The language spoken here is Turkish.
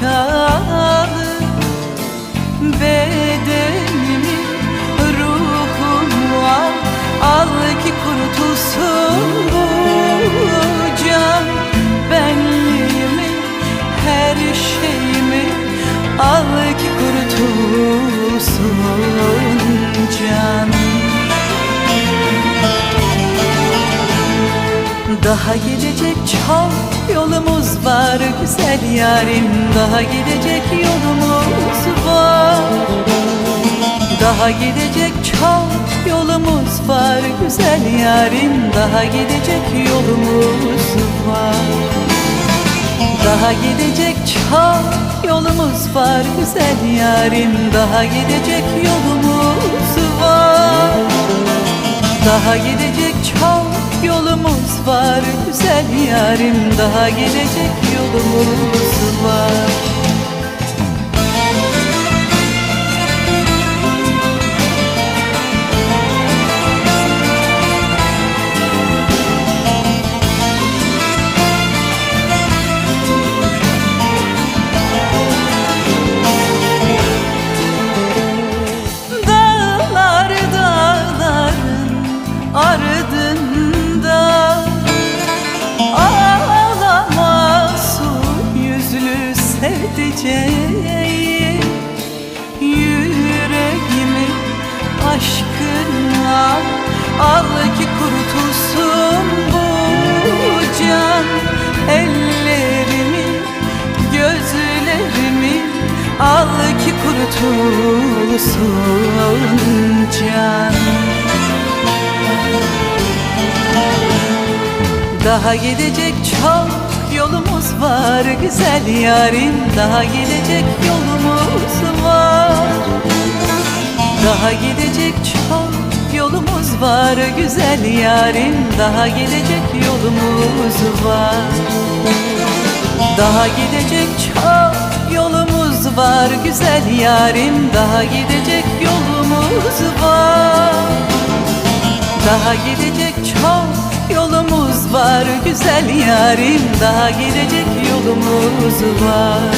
çalı Bedenimi, ruhumu al. Al ki kurtulsun bu can Benliğimi, her şeyimi. Al ki kurtulsun can. Daha gidecek çok yolumuz var güzel yarim. Daha gidecek yolumuz var. Daha gidecek çok yolumuz var güzel yarim. Daha gidecek yolumuz var. Daha gidecek çok yolumuz var güzel yarim. Daha gidecek yolumuz var. Daha gidecek çok yolumuz var güzel yarim. Daha gidecek yolumuz var sevdiceğim Yüreğimi aşkına al ki kurtulsun bu can. Ellerimi gözlerimi al ki kurtulsun can. Daha gidecek çok var güzel yarim Daha gidecek yolumuz var. Daha gidecek çok yolumuz var güzel yarim Daha gidecek yolumuz var. Daha gidecek çok yolumuz var güzel yarim Daha gidecek yolumuz var. Daha gidecek çok yolumuz var güzel yarim Daha gidecek yolumuz var.